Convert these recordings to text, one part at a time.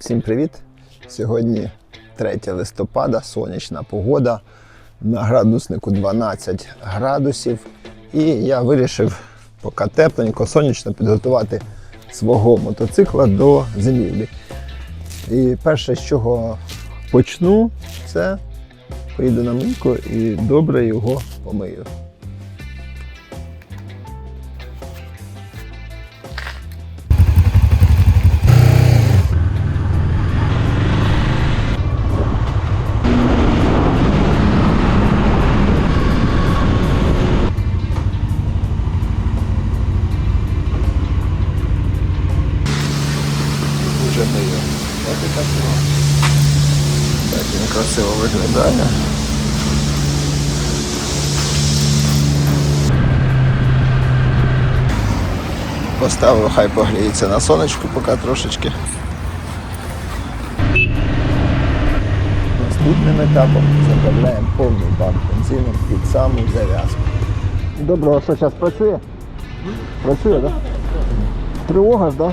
Всім привіт! Сьогодні 3 листопада, сонячна погода. На градуснику 12 градусів. І я вирішив поки тепленько, сонячно підготувати свого мотоцикла до зимівлі. І перше, з чого почну, це поїду на мийку і добре його помию. Красиво виглядає. Поставив, хай погріється на сонечку поки трошечки. Наступним етапом заправляємо повний бак бензину під саму зав'язку. Доброго, що зараз працює? Працює, так? Тривога ж, так?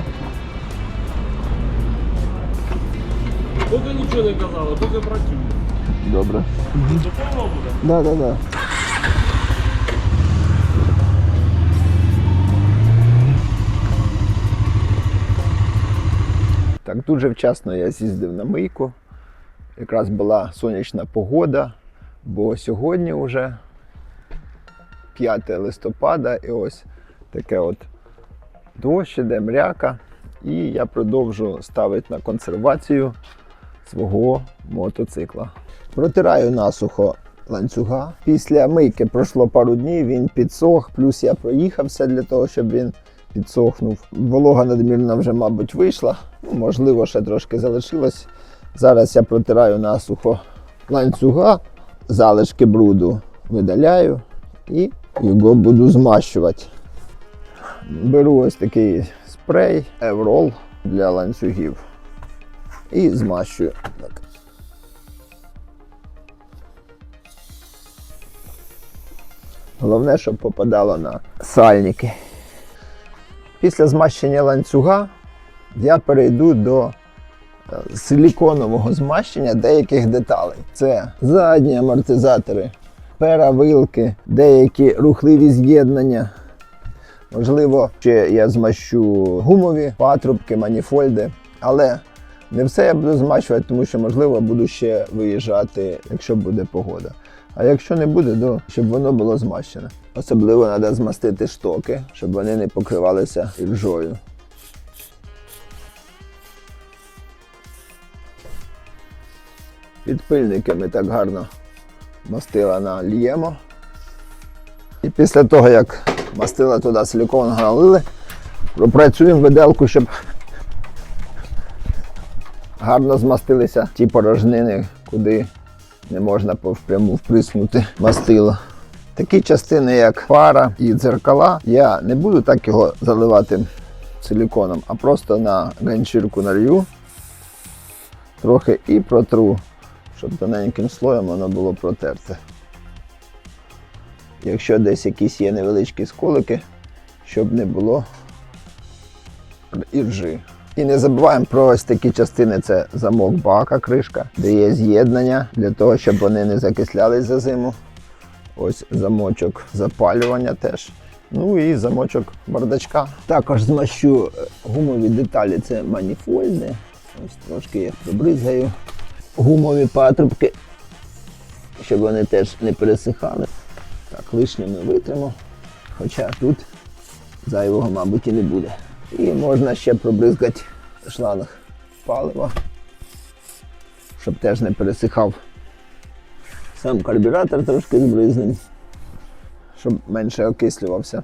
Поки нічого не казали, поки працює. Добре. До повного буде? Да, да, да. Так, дуже вчасно я з'їздив на мийку. Якраз була сонячна погода, бо сьогодні вже 5 листопада і ось таке от дощ іде, мряка. І я продовжу ставити на консервацію свого мотоцикла. Протираю насухо ланцюга. Після мийки пройшло пару днів, він підсох, плюс я проїхався для того, щоб він підсохнув. Волога надмірна вже, мабуть, вийшла. Ну, можливо, ще трошки залишилось. Зараз я протираю насухо ланцюга, залишки бруду видаляю і його буду змащувати. Беру ось такий спрей Еврол для ланцюгів і змащую. Так. Головне, щоб попадало на сальники. Після змащення ланцюга я перейду до е, силіконового змащення деяких деталей. Це задні амортизатори, перавилки, деякі рухливі з'єднання. Можливо, ще я змащу гумові патрубки, маніфольди, але не все я буду змащувати, тому що, можливо, буду ще виїжджати, якщо буде погода. А якщо не буде, то щоб воно було змащене. Особливо треба змастити штоки, щоб вони не покривалися іржою. Підпильники ми так гарно мастила наліємо. І після того, як мастила туди силікон налили, пропрацюємо виделку, щоб гарно змастилися ті порожнини, куди не можна впряму вприснути мастило. Такі частини, як фара і дзеркала, я не буду так його заливати силіконом, а просто на ганчірку налью трохи і протру, щоб тоненьким слоєм воно було протерте. Якщо десь якісь є невеличкі сколики, щоб не було іржи. І не забуваємо про ось такі частини: це замок бака, кришка, де є з'єднання для того, щоб вони не закислялись за зиму. Ось замочок запалювання теж. Ну і замочок бардачка. Також змащу е, гумові деталі, це маніфольди. Ось трошки я пробризгаю. Гумові патрубки, щоб вони теж не пересихали. Так, лишніми витримо. Хоча тут зайвого, мабуть, і не буде. І можна ще пробризгати шланг палива, щоб теж не пересихав. Сам карбюратор трошки збризнем, щоб менше окислювався.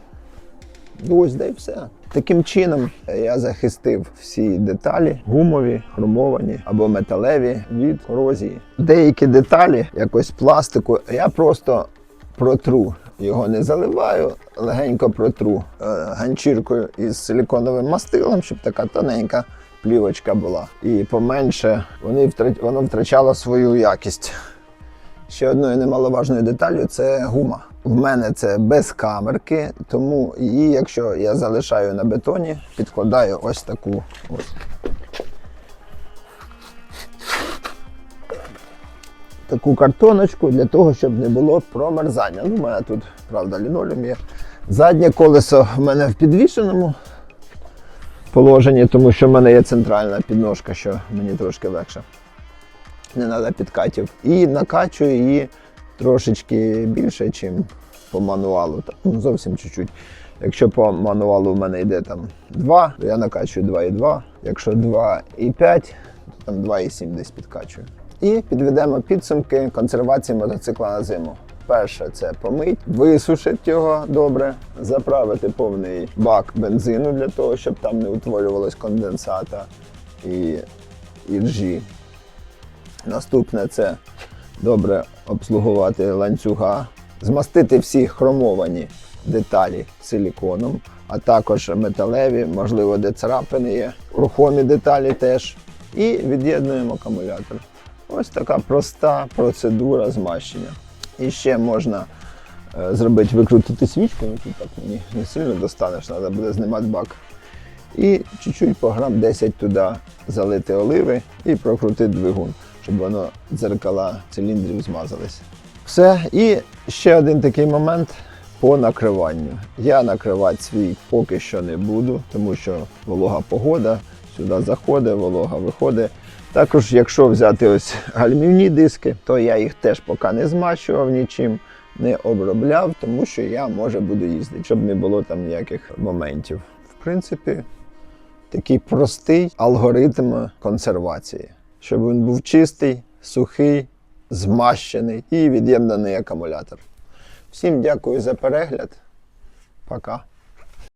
Ну, Ось де і все. Таким чином я захистив всі деталі, гумові, хромовані або металеві від корозії. Деякі деталі, якось пластику, я просто протру. Його не заливаю, легенько протру е, ганчіркою із силіконовим мастилом, щоб така тоненька плівочка була. І поменше вони втра- воно втрачало свою якість. Ще одною немаловажною деталлю це гума. В мене це без камерки, тому її, якщо я залишаю на бетоні, підкладаю ось таку ось таку картоночку для того, щоб не було промерзання. Ну, у мене тут, правда, лінолеум є. Заднє колесо в мене в підвішеному положенні, тому що в мене є центральна підножка, що мені трошки легше. Не треба підкатів. І накачую її трошечки більше, ніж по мануалу. Ну, зовсім чуть-чуть. Якщо по мануалу в мене йде там 2, то я накачую 2,2. Якщо 2,5, то там 2,7 десь підкачую. І підведемо підсумки консервації мотоцикла на зиму. Перше це помить, висушити його добре, заправити повний бак бензину для того, щоб там не утворювалось конденсата і іржі. Наступне це добре обслугувати ланцюга, змастити всі хромовані деталі силіконом, а також металеві, можливо, де царапини є, рухомі деталі теж. І від'єднуємо акумулятор. Ось така проста процедура змащення. І ще можна е, зробити, викрутити свічку, ну тут так мені не сильно достанеш, треба буде знімати бак. І чуть-чуть по грам 10 туди залити оливи і прокрутити двигун, щоб воно дзеркала циліндрів змазались. Все. І ще один такий момент по накриванню. Я накривати свій поки що не буду, тому що волога погода, сюди заходить, волога виходить. Також, якщо взяти ось гальмівні диски, то я їх теж поки не змащував нічим, не обробляв, тому що я може буду їздити, щоб не було там ніяких моментів. В принципі, такий простий алгоритм консервації, щоб він був чистий, сухий, змащений і від'ємнаний акумулятор. Всім дякую за перегляд. Пока.